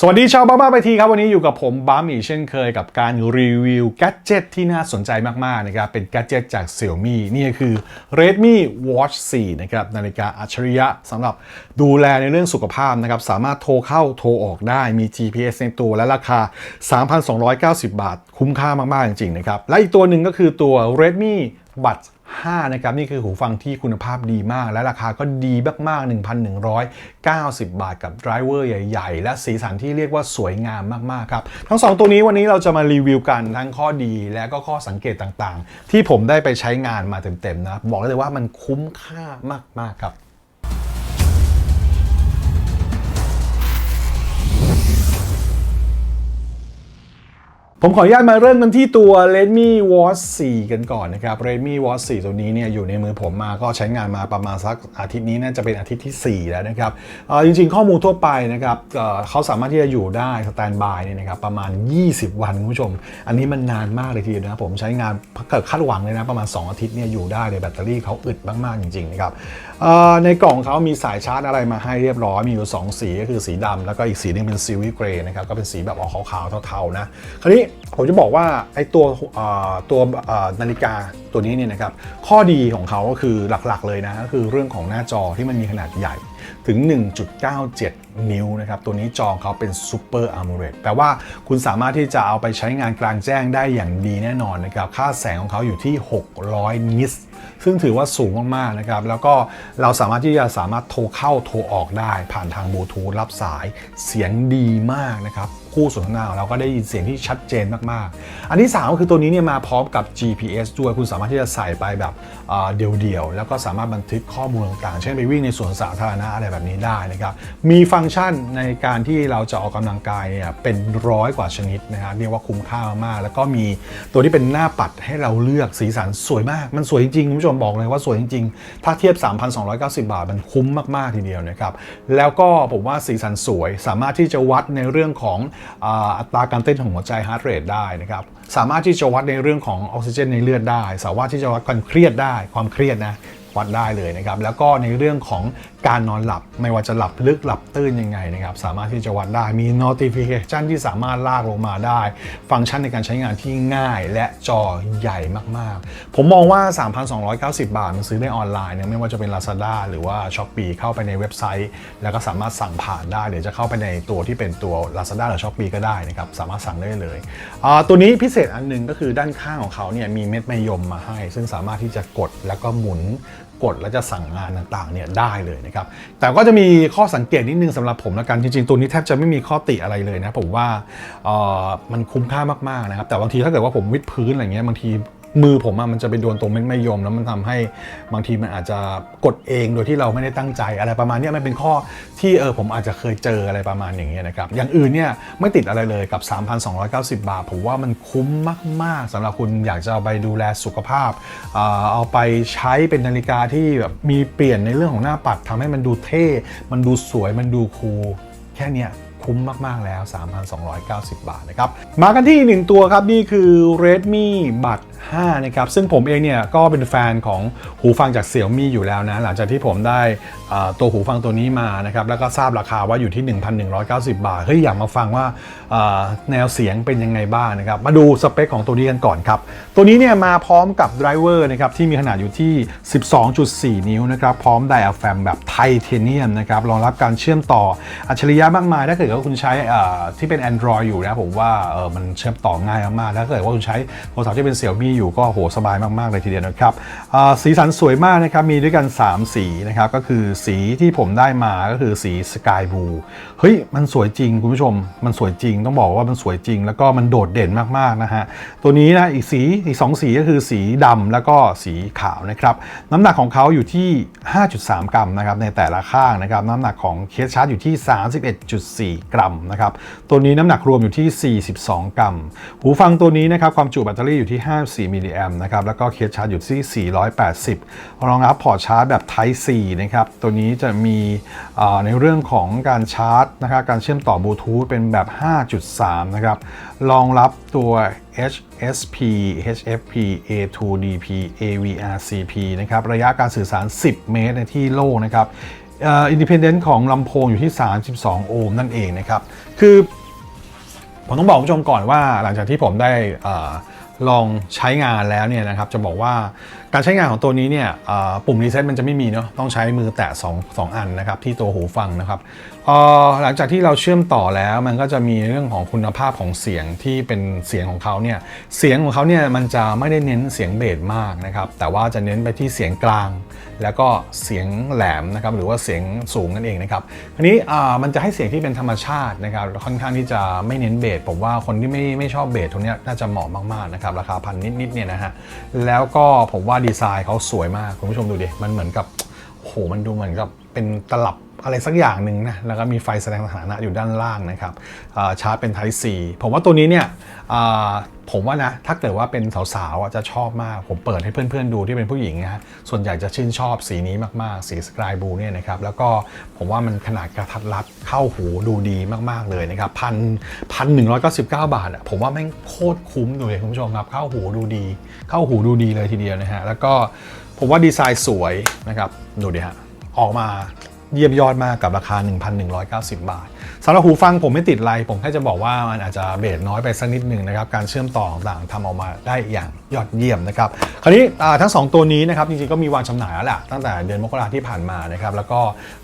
สวัสดีชาวบ้าบ้าไปทีครับวันนี้อยู่กับผมบ้ามีเช่นเคยกับการรีวิวแกจิตที่น่าสนใจมาก ๆ นะครับ เป็นแกจิตจาก Xiaomi นี่คือ Redmi Watch 4 นะครับ นาฬิกาอัจฉริยะสำหรับดูแลในเรื่องสุขภาพนะครับ สามารถโทรเข้าโทรออกได้มี GPS ในตัวและราคา 3,290 บาท คุ้มค่ามาก ๆ จริง ๆ นะครับ และอีกตัวหนึ่งก็คือตัว Redmi Buds 5นะครับนี่คือหูฟังที่คุณภาพดีมาก และราคาก็ดีมากๆ 1,190 บาทกับไดรเวอร์ใหญ่ ๆ และสีสันที่เรียกว่าสวยงามมากๆครับ ทั้ง 2 ตัวนี้วันนี้เราจะมารีวิวกันทั้งข้อดีและก็ข้อสังเกตต่างๆ ที่ผมได้ไปใช้งานมาเต็มๆนะ บอกเลยว่ามันคุ้มค่ามากๆครับ ผมขออนุญาตมาเริ่มกันที่ตัว Redmi Watch 4 กันก่อนนะครับ Redmi Watch 4 ตัวนี้เนี่ยอยู่ในมือผมมาก็ใช้งานมาประมาณสักอาทิตย์นี้น่าจะเป็นอาทิตย์ที่ 4 แล้วนะครับจริงๆ ข้อมูลทั่วไปนะครับเขาสามารถที่จะอยู่ได้สแตนบายเนี่ยนะครับประมาณ 20 วันคุณผู้ชม อันนี้มันนานมากเลยทีเดียวนะผมใช้งานเกิดคาดหวังเลยนะประมาณ 2 อาทิตย์เนี่ยอยู่ได้เลยแบตเตอรี่เขาอึดมากๆจริงๆนะครับในกล่องเขามีสายชาร์จอะไรมาให้เรียบร้อยมีอยู่สองสีก็คือสีดำแล้วก็อีกสีหนึงเป็นซิลวี่เกรย์นะครับก็เป็นสีแบบออกขาวๆเทาๆนะคราวนี้ผมจะบอกว่าไอ้ตัวตัวนาฬิกาตัวนี้เนี่ยนะครับข้อดีของเขาก็คือหลักๆเลยนะก็คือเรื่องของหน้าจอที่มันมีขนาดใหญ่ ถึง 1.97 นิ้วนะครับตัวนี้จอเขาเป็น Super AMOLED แปลว่าคุณสามารถที่จะเอาไปใช้งานกลางแจ้งได้อย่างดีแน่นอนนะครับค่าแสงของเขาอยู่ที่ 600 นิตส์ซึ่งถือว่าสูงมากๆนะครับแล้วก็เราสามารถที่จะสามารถโทรเข้าโทรออกได้ ผ่านทางบลูทูธรับสายเสียงดีมากนะครับคู่สนทนาของเราก็ได้ยินเสียงที่ชัดเจนมากๆ อันที่ 3 ก็คือตัวนี้เนี่ยมาพร้อมกับ GPS ด้วยคุณสามารถที่จะใส่ไปแบบเอ่อเดี่ยวๆ แล้วก็สามารถบันทึกข้อมูลต่างๆ เช่นไปวิ่งในสวนสาธารณะอะไรแบบนี้ได้นะครับ มีฟังก์ชันในการที่เราจะออกกำลังกายเนี่ยเป็นร้อยกว่าชนิดนะครับเรียกว่าคุ้มค่ามากๆแล้วก็มีตัวที่เป็นหน้าปัดให้เราเลือกสีสันสวยมาก มันสวยจริงคุณผู้ชมบอกเลยว่าสวยจริง ๆ ถ้าเทียบ 3,290 บาทมันคุ้มมากๆทีเดียวนะครับ แล้วก็ผมว่าสีสันสวยสามารถที่จะวัดในเรื่องของอัตราการเต้นของหัวใจ heart rate ได้นะครับสามารถที่จะวัดในเรื่องของออกซิเจนในเลือดได้ สามารถที่จะวัดความเครียดได้ความเครียดนะวัดได้เลยนะครับ แล้วก็ในเรื่องของการนอนหลับไม่ว่าจะหลับลึกหลับตื่นยังไงนะครับสามารถที่จะวัดได้มี notification ที่สามารถลากลงมาได้ ฟังก์ชันในการใช้งานที่ง่ายและจอใหญ่มากๆ ผมมองว่า 3,290 บาท มันซื้อได้ออนไลน์เนี่ยไม่ว่าจะเป็น Lazada หรือว่า Shopee เข้าไปในเว็บไซต์ แล้วก็สามารถสั่งผ่านได้หรือจะเข้าไปในตัวที่เป็นตัว Lazada หรือ Shopee ก็ได้นะครับสามารถสั่งได้เลยตัวนี้พิเศษอันหนึงก็คือด้านข้างของเขาเนี่ยมีเม็ดมะยมมาให้ ซึ่งสามารถที่จะกดแล้วก็หมุน กดแล้วจะสั่งงานต่างๆเนี่ยได้เลยนะครับ แต่ก็จะมีข้อสังเกตนิดนึงสำหรับผมละกันจริงๆตัวนี้แทบจะไม่มีข้อติอะไรเลยนะผมว่าเออมันคุ้มค่ามากๆนะครับแต่บางทีถ้าเกิดว่าผมวิดพื้นอะไรเงี้ยบางที มือผมอะมันจะไปโดนตรงเม็ดมะยม แล้วมันทำให้บางทีมันอาจจะกดเองโดยที่เราไม่ได้ตั้งใจอะไรประมาณนี้มันเป็นข้อที่เออผมอาจจะเคยเจออะไรประมาณอย่างเงี้ยนะครับอย่างอื่นเนี่ยไม่ติดอะไรเลยกับ 3,290 บาท ผมว่ามันคุ้มมาก ๆสำหรับคุณอยากจะเอาไปดูแลสุขภาพ เอาไปใช้เป็นนาฬิกาที่แบบมีเปลี่ยนในเรื่องของหน้าปัดทำให้มันดูเท่ มันดูสวย มันดูคูลแค่เนี้ยคุ้มมาก ๆ แล้ว 3,290 บาทนะครับ มากันที่อีกหนึ่งตัวครับ นี่คือ Redmi b u d 5 นะครับ ซึ่งผมเองเนี่ยก็เป็นแฟนของหูฟังจาก Xiaomi อยู่แล้วนะ หลังจากที่ผมได้ตัวหูฟังตัวนี้มานะครับ แล้วก็ทราบราคาว่าอยู่ที่ 1,190 บาท เฮ้ยอยากมาฟังว่าแนวเสียงเป็นยังไงบ้างนะครับ มาดูสเปคของตัวนี้กันก่อนครับ ตัวนี้เนี่ยมาพร้อมกับไดรเวอร์นะครับที่มีขนาดอยู่ที่ 12.4 นิ้วนะครับ พร้อมไดอะแฟมแบบไทเทเนียมนะครับ รองรับการเชื่อมต่ออัจฉริยะมากมาย ถ้าเกิดว่าคุณใช้ที่เป็น Android อยู่นะผมว่ามันเชื่อมต่อง่ายมากถ้าเกิดว่าคุณใช้โทรศัพท์ที่เป็น Xiaomi อยู่ก็โหสบายมากๆเลยทีเดียวนะครับสีสันสวยมากนะครับมีด้วยกัน 3 สีนะครับก็คือสีที่ผมได้มาก็คือสี Sky Blue เฮ้ยมันสวยจริงคุณผู้ชม มันสวยจริงต้องบอกว่ามันสวยจริง แล้วก็มันโดดเด่นมากๆนะฮะตัวนี้นะอีกสีอีก2สีก็คือสีดำแล้วก็สีขาวนะครับน้ำหนักของเขาอยู่ที่ 5.3 กรัมนะครับในแต่ละข้างนะครับน้ำหนักของเคสชาร์จอยู่ที่ 31.4 กรัมนะครับตัวนี้น้ำหนักรวมอยู่ที่ 42 กรัม หูฟังตัวนี้นะครับความจุแบตเตอรี่อยู่ที่4 มิลลิแอมนะครับ แล้วก็เคสชาร์จอยู่ที่ 480 รองรับพอร์ตชาร์จแบบ Type C นะครับ ตัวนี้จะมีในเรื่องของการชาร์จนะครับ การเชื่อมต่อบลูทูธเป็นแบบ 5.3 นะครับ รองรับตัว HSP HFP A2DP AVRCP นะครับ ระยะการสื่อสาร 10 เมตรในที่โล่งนะครับอินดิเพนเดนต์ของลำโพงอยู่ที่ 32 โอห์มนั่นเองนะครับ คือผมต้องบอกคุณผู้ชมก่อนว่าหลังจากที่ผมได้ ลองใช้งานแล้วเนี่ยนะครับจะบอกว่าการใช้งานของตัวนี้เนี่ยปุ่มรีเซ็ตมันจะไม่มีเนาะต้องใช้มือแตะ2 2อันนะครับที่ตัวหูฟังนะครับหลังจากที่เราเชื่อมต่อแล้วมันก็จะมีเรื่องของคุณภาพของเสียงที่เป็นเสียงของเขาเนี่ยเสียงของเขาเนี่ยมันจะไม่ได้เน้นเสียงเบสมากนะครับแต่ว่าจะเน้นไปที่เสียงกลาง แล้วก็เสียงแหลมนะครับหรือว่าเสียงสูงนั่นเองนะครับทีนี้มันจะให้เสียงที่เป็นธรรมชาตินะครับค่อนข้างที่จะไม่เน้นเบสผมว่าคนที่ไม่ไม่ชอบเบสตรงเนี้ยน่าจะเหมาะมากๆนะครับราคาพันนิดๆเนี่ยนะฮะแล้วก็ผมว่าดีไซน์เขาสวยมากคุณผู้ชมดูดิมันเหมือนกับโอ้โหมันดูเหมือนกับเป็นตลับ อะไรสักอย่างหนึ่งนะ แล้วก็มีไฟแสดงสถานะอยู่ด้านล่างนะครับชาร์จเป็น Type C ผมว่าตัวนี้เนี่ยผมว่านะ ถ้าเกิดว่าเป็นสาวๆจะชอบมาก ผมเปิดให้เพื่อนๆดูที่เป็นผู้หญิงนะฮะส่วนใหญ่จะชื่นชอบสีนี้มากๆ สีสกายบลูเนี่ยนะครับ แล้วก็ผมว่ามันขนาดกระทัดรัดเข้าหูดูดีมากๆเลยนะครับพันพันหนึ่งร้อยเก้าสิบเก้าบาทอะผมว่าแม่งโคตรคุ้มเลยคุณผู้ชมครับ เข้าหูดูดี เข้าหูดูดีเลยทีเดียวนะฮะ แล้วก็ผมว่าดีไซน์สวยนะครับ ดูดิฮะ ออกมา เยี่ยมยอดมากกับราคา 1,190 บาทสำหรับหูฟังผมไม่ติดไร ผมแค่จะบอกว่ามันอาจจะเบสน้อยไปสักนิดหนึ่งนะครับ การเชื่อมต่อต่างๆทำออกมาได้อย่างยอดเยี่ยมนะครับ คราวนี้ทั้ง 2 ตัวนี้นะครับ จริงๆ ก็มีวางจำหน่ายแล้วแหละตั้งแต่เดือนมกราที่ผ่านมานะครับ แล้วก็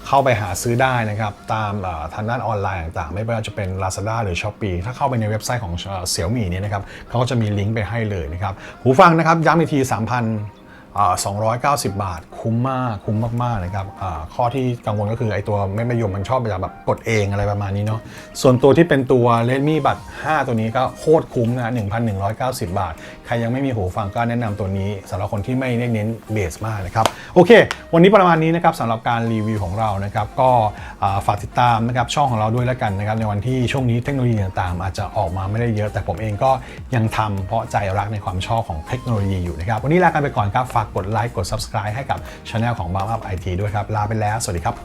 เข้าไปหาซื้อได้นะครับ ตามทางด้านออนไลน์ต่างๆ ไม่ว่าจะเป็น Lazada หรือ s h อ p e e ถ้าเข้าไปในเว็บไซต์ของเสี่ยวมี่นี่นะครับเขาก็จะมีลิงก์ไปให้เลยนะครับหูฟังนะครับย้ำอีกที3,000 290 บาท คุ้มมากคุ้มมากๆนะครับข้อที่กังวลก็คือไอตัวไม่ประยมมันชอบจะแบบกดเองอะไรประมาณนี้เนาะส่วนตัวที่เป็นตัว Redmi Buds 5ตัวนี้ก็โคตรคุ้มนะ 1,190 บาท ใครยังไม่มีหูฟังก็แนะนำตัวนี้สำหรับคนที่ไม่เน้นเบสมากนะครับโอเค วันนี้ประมาณนี้นะครับสำหรับการรีวิวของเรานะครับก็ฝากติดตามนะครับช่องของเราด้วยแล้วกันนะครับในวันที่ช่วงนี้เทคโนโลยีต่างๆ อาจจะออกมาไม่ได้เยอะ แต่ผมเองก็ยังทำเพราะใจรักในความชอบของเทคโนโลยีอยู่นะครับวันนี้ลากันไปก่อนครับฝากกดไลค์กด subscribe ให้กับช anel ของ b a r Up IT ด้วยครับ ลาไปแล้ว สวัสดีครับ